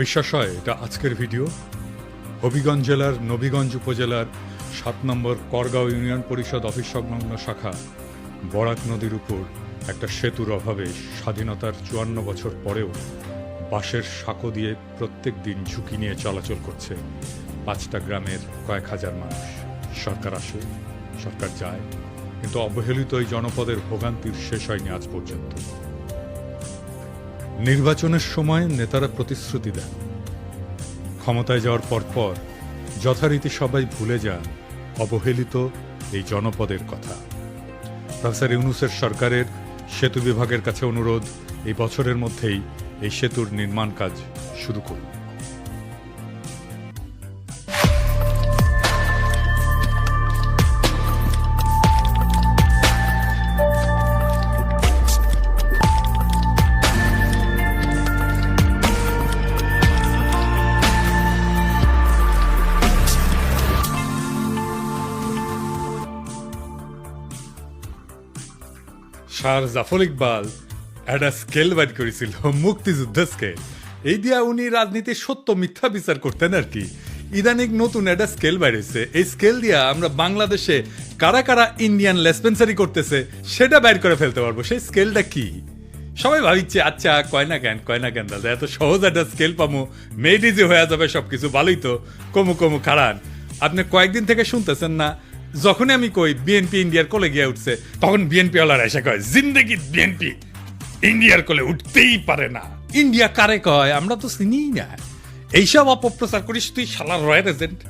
বিশ্বাস হয় এটা আজকের ভিডিও। হবিগঞ্জ জেলার নবীগঞ্জ উপজেলার সাত নম্বর করগাঁও ইউনিয়ন পরিষদ অফিস সংলগ্ন শাখা, বরাক নদীর উপর একটা সেতুর অভাবে স্বাধীনতার চুয়ান্ন বছর পরেও বাঁশের সাঁকো দিয়ে প্রত্যেক দিন ঝুঁকি নিয়ে চলাচল করছে পাঁচটা গ্রামের কয়েক হাজার মানুষ। সরকার আসে, সরকার যায়, কিন্তু অবহেলিত এই জনপদের ভোগান্তির শেষ হয়নি আজ পর্যন্ত। নির্বাচনের সময় নেতারা প্রতিশ্রুতি দেন। ক্ষমতায় যাওয়ার পরপর যথারীতি সবাই ভুলে যান অবহেলিত এই জনপদের কথা। প্রফেসর ইউনুসের সরকারের সেতু বিভাগের কাছে অনুরোধ, এই বছরের মধ্যেই এই সেতুর নির্মাণ কাজ শুরু করুন। স্যার জাফর ইকবাল একটা স্কেল বাইর করেছিল, মুক্তিযুদ্ধ স্কেল এই দিয়া উনি রাজনীতির সত্য মিথ্যা বিচার করতেন আর কি। ইদানিক নতুন একটা স্কেল বাইরেছে এই স্কেল দিয়া আমরা বাংলাদেশে কারা কারা ইন্ডিয়ান লেসপেন্সারি করতেছে, সেটা বাইর করে ফেলতে পারব। সেই স্কেলটা কি? সবাই ভাবিচ্ছে আচ্ছা কয় না কেন, কয় না কেন, দাদা, এত সহজ একটা স্কেল পামো। মেয়েটি যে হয়ে যাবে সবকিছু, ভালোই তো। কমু কমু খারান আপনি কয়েকদিন থেকে শুনতেছেন না যখনই আমি কই বিএনপি ইন্ডিয়ার কোলে গিয়ে উঠছে, তখন বিএনপি ওয়ালারা এসে কয়, জিন্দগি বিএনপি ইন্ডিয়ার কোলে উঠতেই পারে না। ইন্ডিয়া কারে কয়? আমরা তো চিনিই না। এইসব অপপ্রচার করিস তুই শালার রয়্যাল এজেন্ট।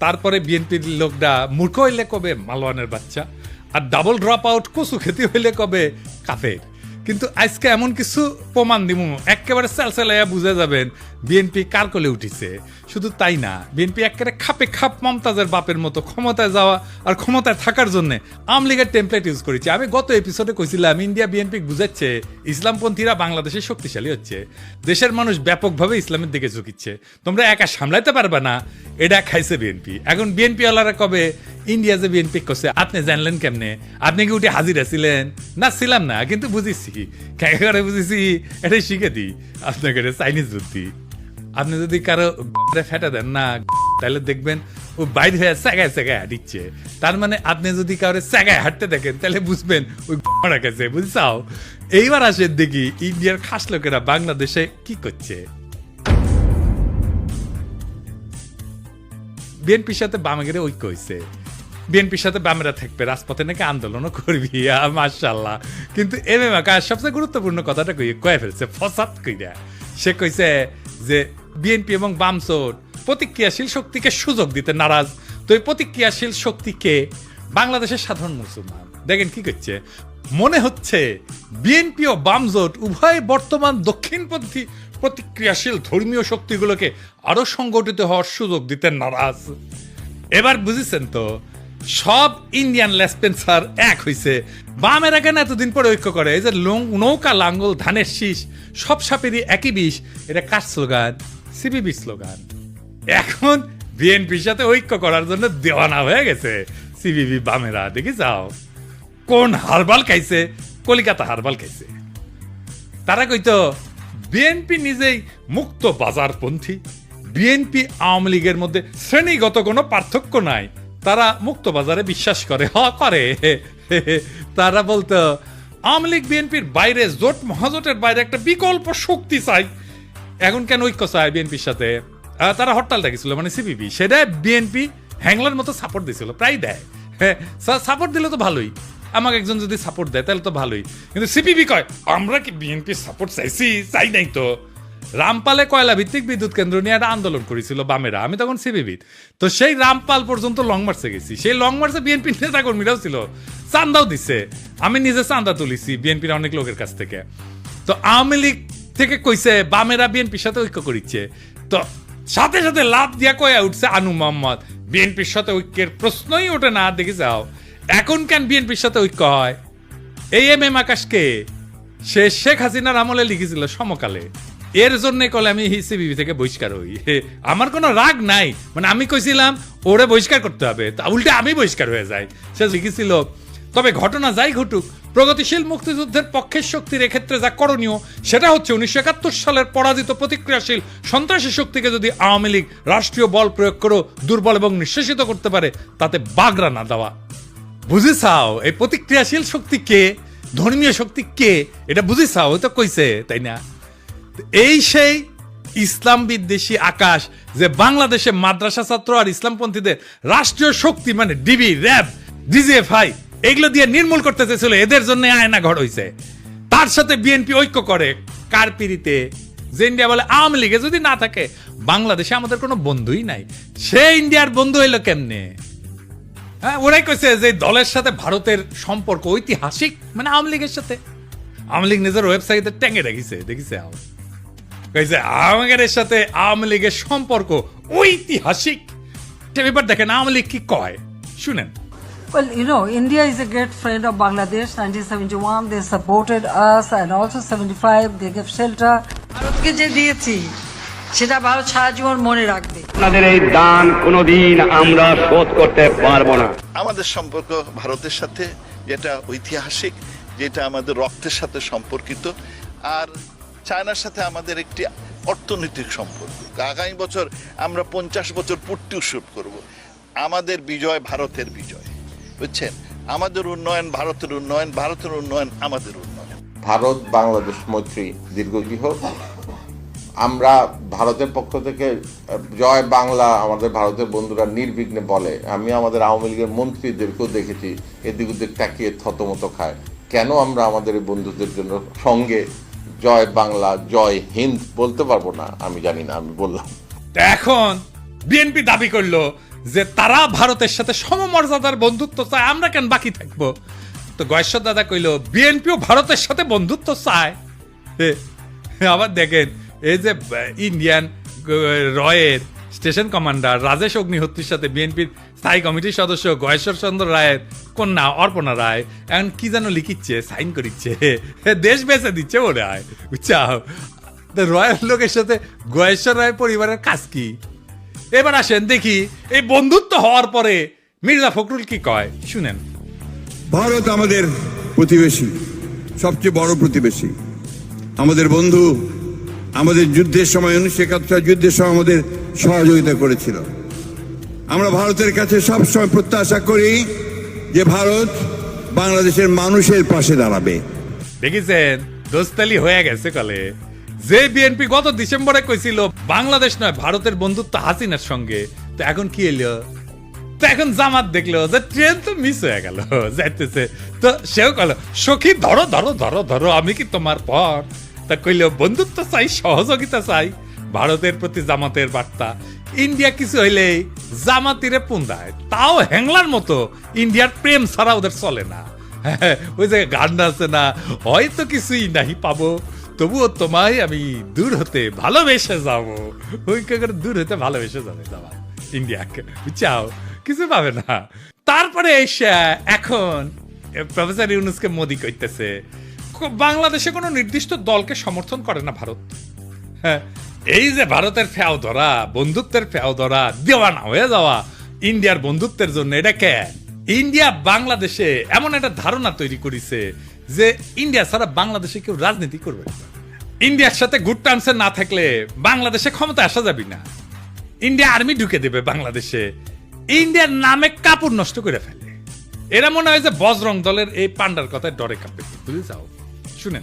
তারপরে বিএনপির লোকটা মূর্খ হইলে কবে? মালওয়ানের বাচ্চা। আর ডাবল ড্রপ আউট কচু খেতে হইলে কবে? কাফের। কিন্তু আজকে এমন কিছু প্রমাণ দিব একেবারে চালচালাইয়া বুঝে যাবেন বিএনপি কার কোলে উঠিছে? শুধু তাই না বিএনপি একেবারে খাপে খাপ মমতাজের বাপের মতো ক্ষমতায় যাওয়া আর ক্ষমতায় থাকার জন্য আওয়ামী লীগের টেমপ্লেট ইউজ করেছে। আমি গত এপিসোডে কইছিলাম ইন্ডিয়া বিএনপি বুঝাচ্ছে ইসলামপন্থীরা বাংলাদেশে শক্তিশালী হচ্ছে। দেশের মানুষ ব্যাপকভাবে ইসলামের দিকে ঝুঁকিচ্ছে। তোমরা একা সামলাইতে পারবে না, এটা খাইছে বিএনপি এখন বিএনপি ওয়ালারা কবে ইন্ডিয়া যে বিএনপি করছে, আপনি জানলেন কেমনে? আপনি কি উঠে হাজির ছিলেন না, ছিলাম না, কিন্তু বুঝেছি কে করে বুঝেছি এটাই শিখে দিই। আপনাকে চাইনিজ বুদ্ধি। আপনি যদি কারও ফেটা দেন, না, তাহলে দেখবেন ও বাইর হয়ে স্যাগায় স্যাগায় হাঁটিচ্ছে। তার মানে আপনি যদি কারও স্যাগায় হাঁটতে দেখেন, তাহলে বুঝবেন ওই গড়া গেছে, বুঝছাও? এইবার আসে দেখি ইন্ডিয়ার খাস লোকেরা বাংলাদেশে কি করছে। বিএনপির সাথে বামেগের ঐক্য হয়েছে বিএনপির সাথে বামেরা থাকবে, রাজপথে নাকি আন্দোলনও করবি মার্শাল্লাহ কিন্তু এম এম আকাশ সবচেয়ে গুরুত্বপূর্ণ কথাটা কই, কয়ে ফেলছে, ফসাদ কইরা। সে কইছে যে বিএনপি এবং বামসোর প্রতিক্রিয়াশীল শক্তিকে সুযোগ দিতে নারাজ। তো এই প্রতিক্রিয়াশীল শক্তিকে বাংলাদেশের সাধারণ মুসলমান। দেখেন কি করছে? মনে হচ্ছে বিএনপি ও বামজোট উভয় বর্তমান দক্ষিণপন্থী প্রতিক্রিয়াশীল ধর্মীয় শক্তিগুলোকে আরও সংগঠিত হওয়ার সুযোগ দিতে নারাজ। এবার বুঝেছেন তো, সব ইন্ডিয়ান লেসপেন্সার এক হইছে। বামের কেন এতদিন পরে ঐক্য করে, এই যে নৌকা লাঙ্গল, ধানের শীষ, সব সাপেরই একই বিষ, এটা কার স্লোগান? CVV slogan. এখন বিএনপির সাথে ঐক্য করার জন্য দেওয়ানা হয়ে গেছে। সিবিবি বামেরা, দেখি যাও। কোন হারবাল খাইছে? কলিকাতা হারবাল খাইছে। তারা কইতো, বিএনপি নিজেই মুক্ত বাজারপন্থী। বিএনপি আওয়ামী লীগের মধ্যে শ্রেণীগত কোনো পার্থক্য নাই। তারা মুক্ত বাজারে বিশ্বাস করে। হ, করে। তারা বলতো, আওয়ামী লীগ বিএনপির বাইরে জোট মহাজোটের বাইরে একটা বিকল্প শক্তি চাই। এখন কেন ঐক্য চায় বিএনপির সাথে? তারা হরতাল ডাকিছিল মানে সিপিবি সেটা বিএনপি হ্যাংলার মতো সাপোর্ট দিছিল, প্রায় দেয়। হ্যাঁ সাপোর্ট দিলে তো ভালোই। আমাকে একজন যদি সাপোর্ট দেয়, তাহলে তো ভালোই। কিন্তু সিপিবি কয়, আমরা কি বিএনপি সাপোর্ট চাইছি? চাই নাই তো। রামপালে কয়লা ভিত্তিক বিদ্যুৎ কেন্দ্র নিয়ে একটা আন্দোলন করেছিল বামেরা, আমি তখন সিবিবিদ তো সেই রামপাল পর্যন্ত লং মার্চে গেছি। সেই লং মার্চে বিএনপি নেতা কর্মীরাও ছিল, চান্দাও দিছে। আমি নিজে চান্দা তুলিছি বিএনপির অনেক লোকের কাছ থেকে। তো আওয়ামী লীগ থেকে কইছে, বামেরা বিএনপির সাথে ঐক্য করিচ্ছে। তো সাথে সাথে লাভ দিয়া কয়া উঠছে আনু মোহাম্মদ। বিএনপির সাথে ঐক্যের প্রশ্নই ওঠে না দেখে যাও। এখন কেন বিএনপির সাথে ঐক্য হয়? এই এম এম আকাশকে সে শেখ হাসিনার আমলে লিখেছিল সমকালে। এর জন্য কলে আমি সিবিবি থেকে বহিষ্কার হই। আমার কোনো রাগ নাই। মানে আমি কইছিলাম, ওরে বহিষ্কার করতে হবে। তা উল্টে আমি বহিষ্কার হয়ে যাই। সে লিখেছিল, তবে ঘটনা যাই ঘটুক প্রগতিশীল মুক্তিযুদ্ধের পক্ষের শক্তির এক্ষেত্রে যা করণীয়, সেটা হচ্ছে উনিশশো একাত্তর সালের পরাজিত প্রতিক্রিয়াশীল সন্ত্রাসী শক্তিকে যদি আওয়ামী লীগ রাষ্ট্রীয় বল প্রয়োগ করে দুর্বল এবং নিঃশেষিত করতে পারে, তাতে বাগড়া না দেওয়া। বুঝেছাও, এই প্রতিক্রিয়াশীল শক্তি কে? ধর্মীয় শক্তি কে? এটা বুঝেছাও ওই তো কইছে, তাই না? এই সেই ইসলাম বিদ্বেষী আকাশ যে বাংলাদেশে মাদ্রাসা ছাত্র আর ইসলামপন্থীদের রাষ্ট্রীয় শক্তি মানে ডিবি, র্যাব, ডিজিএফআই এগুলো দিয়ে নির্মূল করতে চেয়েছিল, এদের জন্য আয়না ঘর হইছে। তার সাথে বিএনপি ঐক্য করে, কার পিড়িতে? যে ইন্ডিয়া বলে আওয়ামী লীগে যদি না থাকে, বাংলাদেশে আমাদের কোনো বন্ধুই নাই। সে ইন্ডিয়ার বন্ধু হইল কেমনে? হ্যাঁ ওরাই কইছে যে দলের সাথে ভারতের সম্পর্ক ঐতিহাসিক মানে আওয়ামী লীগের সাথে। আওয়ামী লীগ নিজের ওয়েবসাইটে ট্যাঙ্গে রেখেছে, দেখিছে কইছে, আওয়ামী সাথে আওয়ামী লীগের সম্পর্ক ঐতিহাসিক। এটা ব্যাপার দেখেন আওয়ামী লীগ কি কয়। শুনেন। Well, you know, India is a great friend of Bangladesh. 1971, they supported us, and also 75, they gave shelter. ভারতকে যে দিয়েছি সেটা ভারত সারা জীবন মনে রাখবে। আপনাদের এই দান কোনোদিন আমরা শোধ করতে পারব না। আমাদের সম্পর্ক ভারতের সাথে যেটা ঐতিহাসিক যেটা আমাদের রক্তের সাথে সম্পর্কিত আর চায়নার সাথে আমাদের একটি অর্থনৈতিক সম্পর্ক। আগামী বছর আমরা পঞ্চাশ বছর পূর্তি উৎসব করব। আমাদের বিজয় ভারতের বিজয়। বুঝছেন? আমাদের উন্নয়ন ভারতের উন্নয়ন ভারতের উন্নয়ন আমাদের উন্নয়ন। ভারত বাংলাদেশ মৈত্রী আমরা ভারতের পক্ষ থেকে জয় বাংলা আমাদের ভারতের বন্ধুরা নির্বিঘ্নে বলে। আমি আমাদের আওয়ামী লীগের মন্ত্রীদেরকেও দেখেছি এদিক ওদিক তাকিয়ে থতমত খায়। কেন আমরা আমাদের এই বন্ধুদের জন্য সঙ্গে জয় বাংলা জয় হিন্দ বলতে পারব না? আমি জানি না আমি বললাম। এখন বিএনপি দাবি করল যে তারা ভারতের সাথে সমমর্যাদার বন্ধুত্ব চায়, আমরা কেন বাকি থাকব? তো গয়েশ্বর দাদা কইল, বিএনপিও ভারতের সাথে বন্ধুত্ব চায়। আবার দেখেন, এই যে ইন্ডিয়ান রয়ের স্টেশন কমান্ডার রাজেশ অগ্নিহোত্রীর সাথে বিএনপির স্থায়ী কমিটির সদস্য গয়েশ্বর চন্দ্র রায়ের কন্যা অর্পণা রায়, এখন কি যেন লিখিচ্ছে, সাইন করিচ্ছে দেশ বেঁচে দিচ্ছে ওরে আয় বুঝছাও রয়্যাল লোকের সাথে গয়েশ্বর রায় পরিবারের কাজ কি? এবার আসেন দেখি এই বন্ধুত্ব হওয়ার পরে মির্জা ফখরুল কি কয়? শুনেন। ভারত আমাদের প্রতিবেশী সবচেয়ে বড় প্রতিবেশী। আমাদের বন্ধু আমাদের যুদ্ধের সময় উনিশশো একাত্তর যুদ্ধের সময় আমাদের সহযোগিতা করেছিল। আমরা ভারতের কাছে সবসময় প্রত্যাশা করি যে ভারত বাংলাদেশের মানুষের পাশে দাঁড়াবে। দেখেছেন দোস্তালি হয়ে গেছে কলে। যে বিএনপি গত ডিসেম্বরে কইছিল বাংলাদেশ নয়, ভারতের বন্ধুত্ব হাসিনার সঙ্গে। তো এখন কি এলো তো এখন জামাত দেখল যে ট্রেন তো মিস হয়ে গেল, যাইতেছে। তো সেও কল সখী, ধরো ধরো ধরো ধরো, আমি কি তোমার পর? তা কইল, বন্ধুত্ব চাই, সহযোগিতা চাই, ভারতের প্রতি জামাতের বার্তা। ইন্ডিয়া কিছু হইলেই জামাতিরে পুন্দায়। তাও হ্যাংলার মতো, ইন্ডিয়ার প্রেম ছাড়া ওদের চলে না। ওই যে গান আছে না, হয়তো কিছুই নাহি পাবো। তবুও তোমায় আমি দূর হতে ভালোবেসে যাব। করে দূর হতে ভালোবেসে যাবে যাবা। ইন্ডিয়াকে। বুঝছাও কিছু পাবে না। তারপরে এসে এখন প্রফেসর ইউনুসকে মোদি কইতেছে বাংলাদেশে কোনো নির্দিষ্ট দলকে সমর্থন করে না ভারত। হ্যাঁ, এই যে ভারতের ফেও ধরা বন্ধুত্বের ফেও ধরা দেওয়ানা হয়ে যাওয়া ইন্ডিয়ার বন্ধুত্বের জন্য এটা কে? ইন্ডিয়া বাংলাদেশে এমন একটা ধারণা তৈরি করেছে যে ইন্ডিয়া ছাড়া বাংলাদেশে কেউ রাজনীতি করবে না। ইন্ডিয়ার সাথে গুড টার্মসে না থাকলে বাংলাদেশে ক্ষমতা আসা যাবে না। ইন্ডিয়া আর্মি ঢুকে দেবে বাংলাদেশে। ইন্ডিয়ার নামে কাপড় নষ্ট করে ফেলে। এরা মনে হয় যে বজরং দলের এই পান্ডার কথায় ডরে কাঁপে। বুঝে যাও। শুনেন।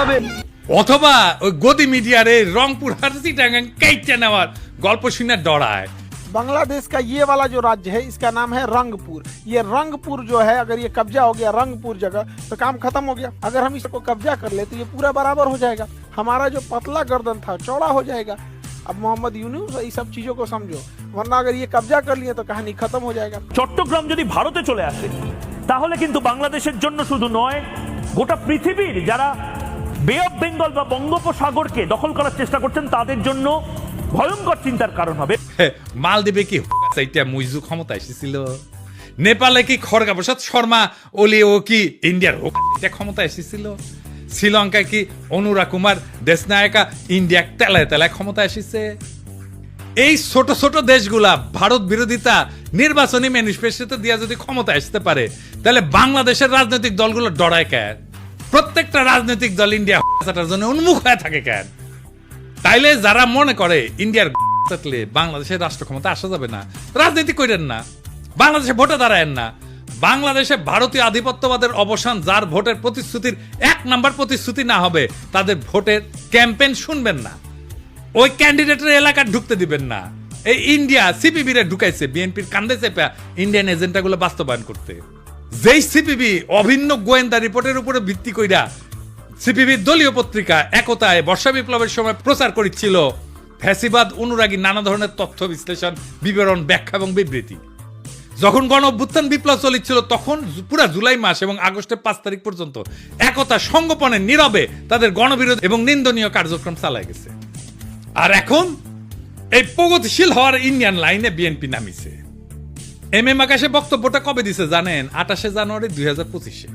হবে অথবা ওই গদি মিডিয়ারে রংপুর হারসি টাঙ্গাং কেটে নেওয়ার গল্প শুনে ডরায় बांग्लादेश का ये वाला जो राज्य है इसका नाम है रंगपुर ये रंगपुर जो है अगर ये कब्जा हो गया रंगपुर जगह तो काम खत्म हो गया अगर हम इसको कब्जा कर ले तो ये पूरा बराबर हो जाएगा हमारा जो पतला गर्दन था चौड़ा हो जाएगा अब मोहम्मद यूनुस ये सब चीजों को समझो वरना अगर ये कब्जा कर लिए तो कहानी खत्म हो जाएगा চট্টগ্রাম যদি ভারতে চলে আসে তাহলে কিন্তু বাংলাদেশের জন্য শুধু নয় গোটা পৃথিবীর যারা বে অফ বেঙ্গল বা বঙ্গোপসাগরকে দখল করার চেষ্টা করছেন, তাদের জন্য ভয়ঙ্কর চিন্তার কারণ হবে। মালদ্বীপে কি চাইটা মুইজু ক্ষমতা এসেছিল। নেপালে কি খড়গা প্রসাদ শর্মা ওলি ও কি ইন্ডিয়ার হোক, এটা ক্ষমতা এসেছিল। শ্রীলঙ্কায় কি অনুরা কুমার, দেশনায়কা, ইন্ডিয়া তেলায় তেলায় ক্ষমতা এসেছে। এই ছোট ছোট দেশগুলা ভারত বিরোধিতা নির্বাচনী ম্যানিফেস্টোতে দিয়া যদি ক্ষমতা আসতে পারে, তাহলে বাংলাদেশের রাজনৈতিক দলগুলো ডরায় কেন প্রত্যেকটা রাজনৈতিক দল ইন্ডিয়া জন্য উন্মুখ হয়ে থাকে কেন? তাইলে যারা মনে করে ইন্ডিয়ার থাকলে বাংলাদেশের রাষ্ট্র ক্ষমতা আসা যাবে না, রাজনীতি করেন না, বাংলাদেশে ভোটে দাঁড়ায়েন না, বাংলাদেশে ভারতীয় আধিপত্যবাদের অবসান যার ভোটের প্রতিশ্রুতির এক নাম্বার প্রতিশ্রুতি না হবে, তাদের ভোটের ক্যাম্পেইন শুনবেন না। ওই ক্যান্ডিডেটের এলাকা ঢুকতে দিবেন না। এই ইন্ডিয়া সিপিবি রে ঢুকাইছে, বিএনপির কান্দে চেপে ইন্ডিয়ান এজেন্ডাগুলো বাস্তবায়ন করতে। যেই সিপিবি অভিন্ন গোয়েন্দা রিপোর্টের উপরে ভিত্তি কইরা সিপিবির দলীয় পত্রিকা একতায় বর্ষা বিপ্লবের সময় প্রচার করেছিল ফ্যাসিবাদ, অনুরাগী, নানা ধরনের তথ্য বিশ্লেষণ, বিবরণ, ব্যাখ্যা এবং বিবৃতি। যখন গণ অভ্যুত্থান বিপ্লব চলেছিল তখন পুরা জুলাই মাস এবং আগস্টের পাঁচ তারিখ পর্যন্ত একতা সংগোপনে নীরবে তাদের গণবিরোধ এবং নিন্দনীয় কার্যক্রম চালায় গেছে। আর এখন এই প্রগতিশীল হওয়ার ইন্ডিয়ান লাইনে বিএনপি নামিছে। এম এম আকাশে বক্তব্যটা কবে দিছে জানেন? আঠাশে জানুয়ারি দুই হাজার পঁচিশে।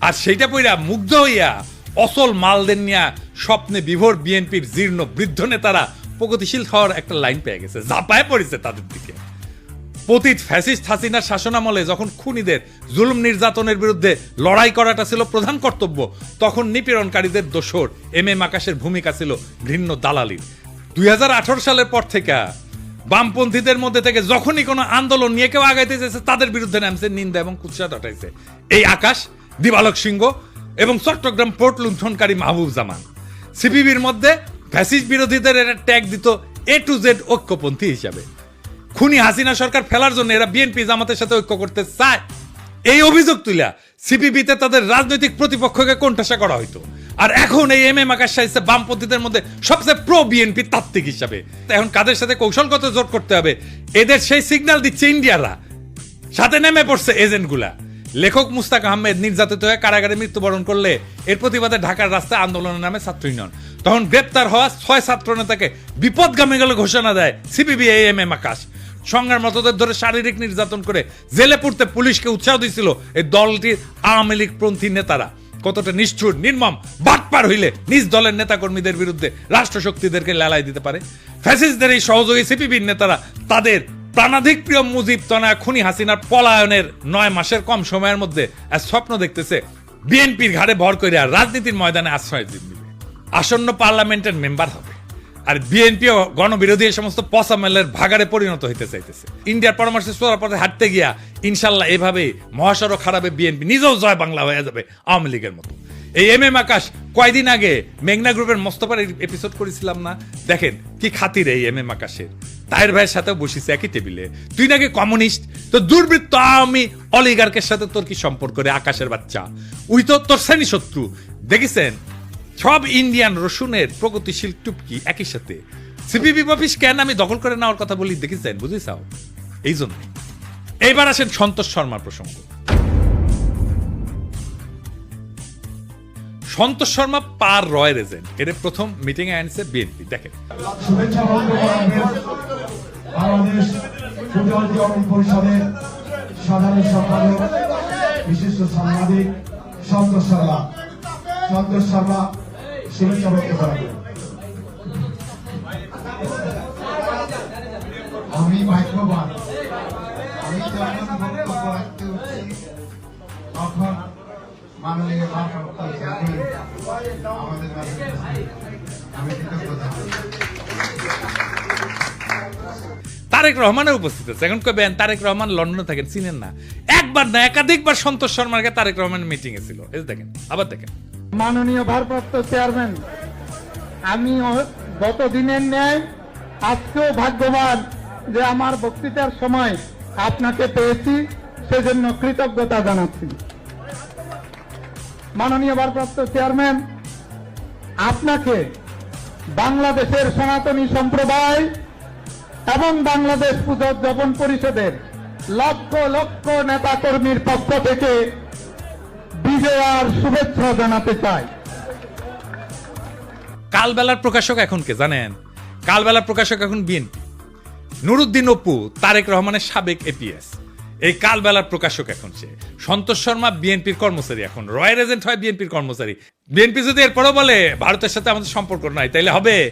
আর সেইটা পইরা মুগ্ধ হইয়া অসল মালদের নিয়া স্বপ্নে বিভোর বিএনপির জীর্ণ বৃদ্ধ নেতারা প্রগতিশীল হওয়ার একটা লাইন পেয়ে গেছে। জাপায় পড়েছে তাদের দিকে। পতিত ফ্যাসিস্ট হাসিনার শাসনামলে যখন খুনিদের জুলুম নির্যাতনের বিরুদ্ধে লড়াই করাটা ছিল প্রধান কর্তব্য, তখন নিপীড়নকারীদের দোষর এম এম আকাশের ভূমিকা ছিল ঘৃণ্য দালালির। দুই হাজার আঠারো সালের পর থেকে বামপন্থীদের মধ্যে থেকে যখনই কোনো আন্দোলন নিয়ে কেউ আগাইতে চেয়েছে তাদের বিরুদ্ধে নামছে, নিন্দা এবং কুৎসা ডটাইছে এই আকাশ, দিবালক সিংহ এবং চট্টগ্রাম পোর্ট লুণ্ঠনকারী মাহবুব জামান সিপিবির মধ্যে ফ্যাসিস্ট বিরোধীদের এরা ট্যাগ দিত এ টু জেড ঐক্যপন্থী হিসাবে। খুনি হাসিনা সরকার ফেলার জন্য এরা বিএনপি জামাতের সাথে ঐক্য করতে চায়। এই অভিযোগ তুলিয়া সিপিবিতে তাদের রাজনৈতিক প্রতিপক্ষকে কোণঠাসা করা হইতো। আর এখন এই এম এম আকাশ সাহিত্যে বামপন্থীদের মধ্যে সবচেয়ে প্রো বিএনপি তাত্ত্বিক হিসাবে। এখন কাদের সাথে কৌশলগত জোট করতে হবে? এদের সেই সিগন্যাল দিচ্ছে ইন্ডিয়ারা। সাথে নেমে পড়ছে এজেন্টগুলা। লেখক মুস্তাক আহমেদ নির্যাতিত হয়ে কারাগারে মৃত্যুবরণ করলে এর প্রতিবাদে ঢাকার রাস্তায় আন্দোলনের নামে ছাত্র ইউনিয়ন। তখন গ্রেপ্তার হওয়া ছয় ছাত্র নেতাকে বিপদগামী গেলে ঘোষণা দেয় সিপিবি এম এম আকাশ। সংগ্রামরতদের ধরে শারীরিক নির্যাতন করে জেলে পুড়তে পুলিশকে উৎসাহ দিয়েছিল এই দলটির আওয়ামী লীগ পন্থী নেতারা। কতটা নিষ্ঠুর, নির্মম, বাটপার হইলে নিজ দলের নেতাকর্মীদের বিরুদ্ধে রাষ্ট্রশক্তিদেরকে লেলাই দিতে পারে। ফ্যাসিস্টদের এই সহযোগী সিপিবির নেতারা তাদের প্রাণাধিক প্রিয় মুজিব তনা খুনি হাসিনার পলায়নের নয় মাসের কম সময়ের মধ্যে এক স্বপ্ন দেখতেছে বিএনপির ঘাড়ে ভর করে রাজনীতির ময়দানে আশ্রয় দিবে। আসন্ন পার্লামেন্টের মেম্বার হবে। আর বিএনপি গণবিরোধী এই সমস্ত পসামেলের ভাগারে পরিণত হইতে চাইতেছে। ইন্ডিয়ার পরামর্শে সোয়ার পথে হাঁটতে গিয়া ইনশাল্লাহ এভাবে মহাসড়ক খারাপে বিএনপি নিজেও জয় বাংলা হয়ে যাবে আওয়ামী লীগের মতো। এই এম এম আকাশ কয়দিন আগে মেঘনা গ্রুপের মোস্তফার এপিসোড করেছিলাম না? দেখেন কি খাতির এই এম এম আকাশের। তাহের ভাইয়ের সাথেও বসিস একই টেবিলে তুই নাকি কমিউনিস্ট? তো দুর্বৃত্ত আমি অলিগার্কের সাথে তোর কি সম্পর্ক রে আকাশের বাচ্চা? উই তো তোর শ্রেণি শত্রু দেখেছেন? সব ইন্ডিয়ান রসুনের প্রগতিশীল টুপকি একই সাথে। সিপিবি অফিস কেন আমি দখল করে নেওয়ার কথা বলি, দেখেছেন? বুঝেছাও? এই জন্য। এইবার আসেন সন্তোষ শর্মার প্রসঙ্গ। সন্তোষ শর্মা পার রয়ের এজেন্ট। এর প্রথম মিটিং এ আনছে বিএনপি। দেখেন। সাধারণ সম্পাদক, বিশিষ্ট সাংবাদিক সন্তোষ শর্মা। সন্তোষ শর্মা আমি ভাগ্যবান আমি যখন বক্তব্য রাখতে উঠছি তখন মাননীয় চেয়ারম্যান আমাদের আমি কৃতজ্ঞতা তারেক রহমানের উপস্থিত আছে। এখন কবেন তারেক রহমান লন্ডনে থাকেন, চিনেন না। একবার না, একাধিকবার সন্তোষ শর্মাকে তারেক রহমানের মিটিং এ ছিল। এই দেখেন, আবার দেখেন। মাননীয় ভারপ্রাপ্ত চেয়ারম্যান, আমি গত দিনের ন্যায় আজকেও ভাগ্যবান যে আমার বক্তৃতার সময় আপনাকে পেয়েছি, সেজন্য কৃতজ্ঞতা জানাচ্ছি। মাননীয় ভারপ্রাপ্ত চেয়ারম্যান, আপনাকে বাংলাদেশের সনাতনী সম্প্রদায় এবং বাংলাদেশ পুজোদ্যাপন পরিষদের লক্ষ লক্ষ নেতাকর্মীর পক্ষ থেকে আর শুভেচ্ছা জানাতে চাই। কালবেলার প্রকাশক এখন কে জানেন? কালবেলার প্রকাশক এখন বিএনপি। নুরুদ্দিন অপু, তারেক রহমানের সাবেক এপিএস। এই কালবেলার প্রকাশক এখন সে। সন্তোষ শর্মা বিএনপির কর্মচারী এখন। রয়্যাল এজেন্ট হয় বিএনপির কর্মচারী। বিএনপি যদি এরপরও বলে, ভারতের সাথে আমাদের সম্পর্ক নাই, তাইলে হবে?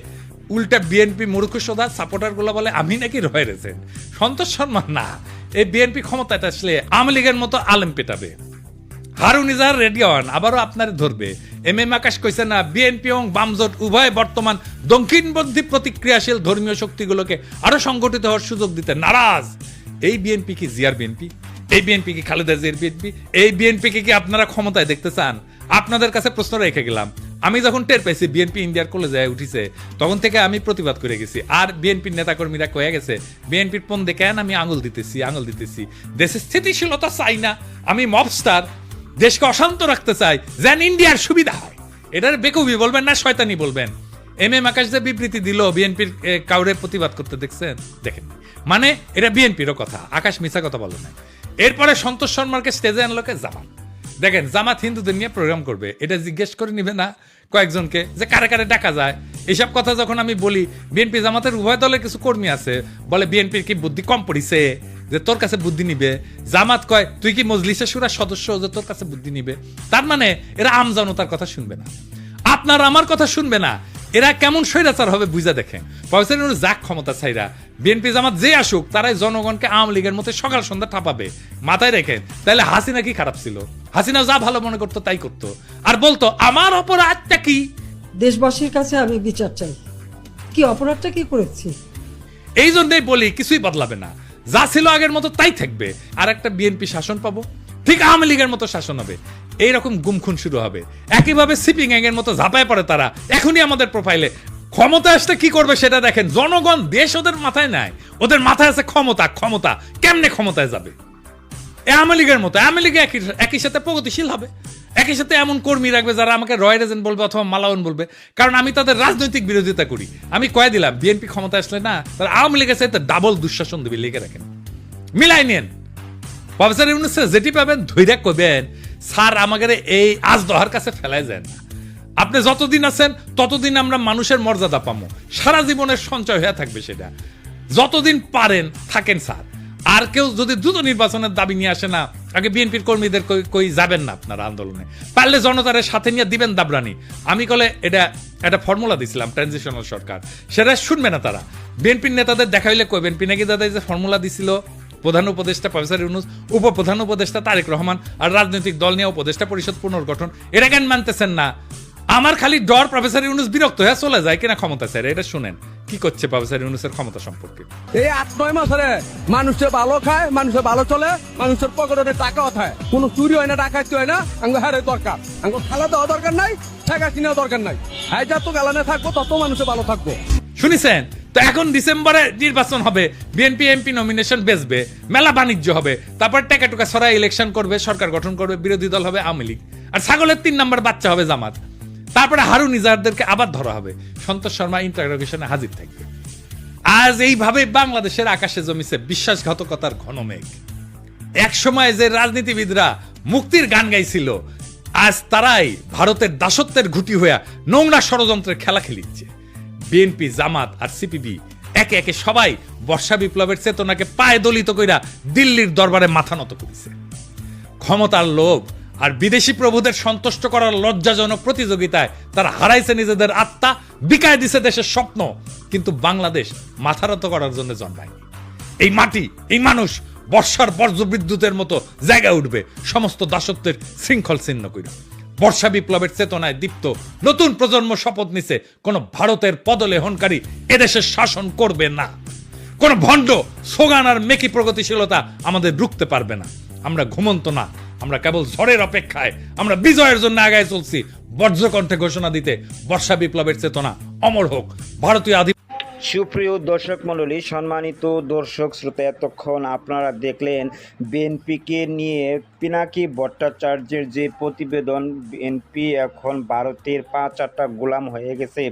উল্টা বিএনপি মূর্খ সোধা সাপোর্টারগুলো বলে, আমি নাকি রয়্যাল এজেন্ট সন্তোষ শর্মা না। এই বিএনপি ক্ষমতায় আসলে আওয়ামী লীগের মতো আলেম পেটাবে। হারুন ইজাহার রেডি হন আবারও আপনার ধরবে এম এম আকাশ কইছে না, বিএনপি এবং বামজোট উভয় বর্তমান দক্ষিণপন্থী প্রতিক্রিয়াশীল ধর্মীয় শক্তিগুলোকে আরও সংগঠিত হওয়ার সুযোগ দিতে নারাজ এই বিএনপি কি জিয়ার বিএনপি? এই বিএনপি কি খালেদা জিয়ার বিএনপি? এই বিএনপি কে কি আপনারা ক্ষমতায় দেখতে চান? আপনাদের কাছে প্রশ্ন রেখে গেলাম। আমি যখন টের পেয়েছি বিএনপি ইন্ডিয়ার কলেজে উঠিছে, তখন থেকে আমি প্রতিবাদ করে গেছি। আর বিএনপির নেতাকর্মীরা কয়ে গেছে, বিএনপির পন দেখেন আমি আঙুল দিতেছি আঙুল দিতেছি? দেশের স্থিতিশীলতা চাই না। আমি মবস্টার দেশকে অশান্ত রাখতে চাই যেন ইন্ডিয়ার সুবিধা হয়। এটার বেকুবি বলবেন না, শয়তানি বলবেন। এম এম আকাশ যে বিবৃতি দিল, বিএনপির কাউরে প্রতিবাদ করতে দেখছেন? দেখেন। মানে এটা বিএনপিরও কথা, আকাশ মিছা কথা বলে না এরপরে সন্তোষ শর্মাকে স্টেজে আনলোকে জামাত। দেখেন, জামাত হিন্দুদের নিয়ে প্রোগ্রাম করবে, এটা জিজ্ঞেস করে নিবে না কয়েকজনকে, যে কারে কারে ডাকা যায়। এইসব কথা যখন আমি বলি, বিএনপি জামাতের উভয় দলের কিছু কর্মী আছে, বলে বিএনপির কি বুদ্ধি কম পড়িছে? যে তোর কাছে বুদ্ধি নিবে। জামাত কয় তুই কি মজলিসের সুরার সদস্য যে তোর কাছে বুদ্ধি নিবে? তার মানে এরা আম জনতার কথা শুনবে না। আপনার আমার কথা শুনবে না। এরা কেমন স্বৈরাচার হবে বুঝা দেখেন প্রফেসর ইউনুস যাক ক্ষমতা চাইরা বিএনপি জামাত যে আসুক তারাই জনগণকে আওয়ামী লীগের মতো সকাল সন্ধ্যা ঠাপাবে। মাথায় রেখেন তাহলে হাসিনা কি খারাপ ছিল? হাসিনা যা ভালো মনে করতো তাই করতো। আর বলতো আমার অপরাধটা কি? দেশবাসীর কাছে আমি বিচার চাই। কি অপরাধটা কি করেছি? এই জন্যই বলি কিছুই বদলাবে না। যা ছিল আগের মতো তাই থাকবে। আর একটা বিএনপি শাসন পাবো। ঠিক আওয়ামী লীগের মতো শাসন হবে। এইরকম গুমখুন শুরু হবে। একইভাবে সিপিং এর মতো ঝাঁপায় পড়ে তারা। এখনই আমাদের প্রোফাইলে ক্ষমতা আসতে কি করবে সেটা দেখেন। জনগণ দেশ ওদের মাথায় নাই ওদের মাথায় আছে ক্ষমতা। ক্ষমতা কেমনে ক্ষমতায় যাবে? আওয়ামী লীগের মতো, আওয়ামী লীগ একই একই সাথে প্রগতিশীল হবে। একই সাথে এমন কর্মী রাখবে যারা আমাকে রয়্যাল এজেন্ট বলবে অথবা মালাউন বলবে। কারণ আমি তাদের রাজনৈতিক বিরোধিতা করি। আমি কয়ে দিলাম, বিএনপি ক্ষমতা আসলে না, তারা আওয়ামী লীগের সাথে ডাবল দুঃশাসন দেবে, লিখে রাখেন। মিলাই নেন প্রফেসর ইউনুস যেটি পাবেন, ধৈর্য করবেন স্যার, আমাদের এই আজ দহার কাছে ফেলাই যায় না। আপনি যতদিন আছেন, ততদিন আমরা মানুষের মর্যাদা পাবো সারা জীবনের সঞ্চয় হয়ে থাকবে সেটা। যতদিন পারেন, থাকেন, স্যার। আর কেউ যদি দ্রুত নির্বাচনের দাবি নিয়ে আসে না, আগে বিএনপির কর্মীদের কই- কই যাবেন না আপনারা আন্দোলনে। পারলে জনতারের সাথে নিয়ে দিবেন দাবরানি আমি কলে এটা, একটা ফর্মুলা দিছিলাম, ট্রানজিশনাল সরকার। সেটা শুনবে না তারা। বিএনপির নেতাদের দেখা হইলে কইবেন পিনাকি দাদা যে ফর্মুলা দিছিল, প্রধান উপদেষ্টা প্রফেসর ইউনুস, উপপ্রধান উপদেষ্টা তারেক রহমান, আর রাজনৈতিক দল নিয়ে উপদেষ্টা পরিষদ পুনর্গঠন, এটা কেন মানতেছেন না? আমার খালি ডর প্রফেসর ইউনুস বিরক্ত হয়ে চলে যায় কিনা ক্ষমতা স্যার এটা শুনেন। কি করছে প্রফেসর ইউনুসের ক্ষমতা সম্পর্কে? এই আট নয় মাসে মানুষের ভালো খায় মানুষের ভালো চলে মানুষের পকেটে টাকা ওঠায় কোনো চুরি হয় না ডাকাতি হয় না আঙ্গ হ্যাঁ দরকার। আঙ্গ খালা দেওয়া দরকার নাই টাকা কিনেও দরকার নাই। হ্যাঁ যত গালানে থাকব তত মানুষের ভালো থাকব। শুনেছেন? তো এখন ডিসেম্বরে নির্বাচন হবে বিএনপি এমপি নমিনেশন বেচবে মেলা বাণিজ্য হবে তারপর টেকা টুকা সরাই ইলেকশন করবে সরকার গঠন করবে বিরোধী দল হবে আওয়ামী লীগ। আর ছাগলের তিন নম্বর বাচ্চা হবে জামাত। তারপরে হারুন নিজারদেরকে আবার ধরা হবে। সন্তোষ শর্মা ইন্টারোগেশনে হাজির থাকবে। আজ এইভাবে বাংলাদেশের আকাশে জমিছে বিশ্বাসঘাতকতার ঘন মেঘ। এক সময় যে রাজনীতিবিদরা মুক্তির গান গাইছিল, আজ তারাই ভারতের দাসত্বের ঘুটি হইয়া নোংরা ষড়যন্ত্রের খেলা খেলিচ্ছে বিএনপি জামাত আর সিপিবি একে একে সবাই বর্ষা বিপ্লবের চেতনাকে পায়ে দলিত কইরা দিল্লির দরবারে মাথা নত করেছে। ক্ষমতার লোভ আর বিদেশি প্রভুদের সন্তুষ্ট করার লজ্জাজনক প্রতিযোগিতায় তারা হারাইছে নিজেদের আত্মা, বিকায় দিছে দেশের স্বপ্ন। কিন্তু বাংলাদেশ মাথারত করার জন্য জন্মায়নি। এই মাটি, এই মানুষ বর্ষার বর্জ্য বিদ্যুতের মতো জায়গায় উঠবে, সমস্ত দাসত্বের শৃঙ্খল ছিন্ন কইরা। বর্ষা বিপ্লবের চেতনায় দীপ্ত নতুন প্রজন্ম শপথ নিছে, কোন ভারতের পদলেহনকারী এদেশের শাসন করবে না। কোন ভণ্ড, সোগান আর মেকি প্রগতিশীলতা আমাদের রুখতে পারবে না। আমরা ঘুমন্ত না আমরা কেবল ঝড়ের অপেক্ষায়, আমরা বিজয়ের জন্য আগায় চলছি। বজ্রকণ্ঠে ঘোষণা দিতে বর্ষা বিপ্লবের চেতনা অমর হোক। ভারতীয় আধি সুপ্রিয় দর্শক মণ্ডলী, সম্মানিত দর্শক, শ্রোতা, এতক্ষণ আপনারা দেখলেন বিএনপিকে নিয়ে পিনাকি ভট্টাচার্যের যে প্রতিবেদন, বিএনপি এখন ভারতের পাঁচ আটটা গোলাম হয়ে গেছে।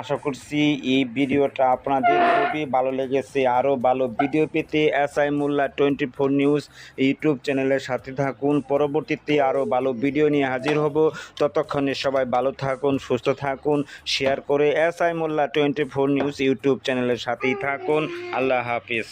আশা করছি এই ভিডিওটা আপনাদের খুবই ভালো লেগেছে। আরও ভালো ভিডিও পেতে S I Molla twenty four news YouTube চ্যানেলের সাথে থাকুন। পরবর্তীতে আরও ভালো ভিডিও নিয়ে হাজির হব। ততক্ষণে সবাই ভালো থাকুন, সুস্থ থাকুন, শেয়ার করে S I Molla twenty four news YouTube চ্যানেলের সাথেই থাকুন। আল্লাহ হাফিজ।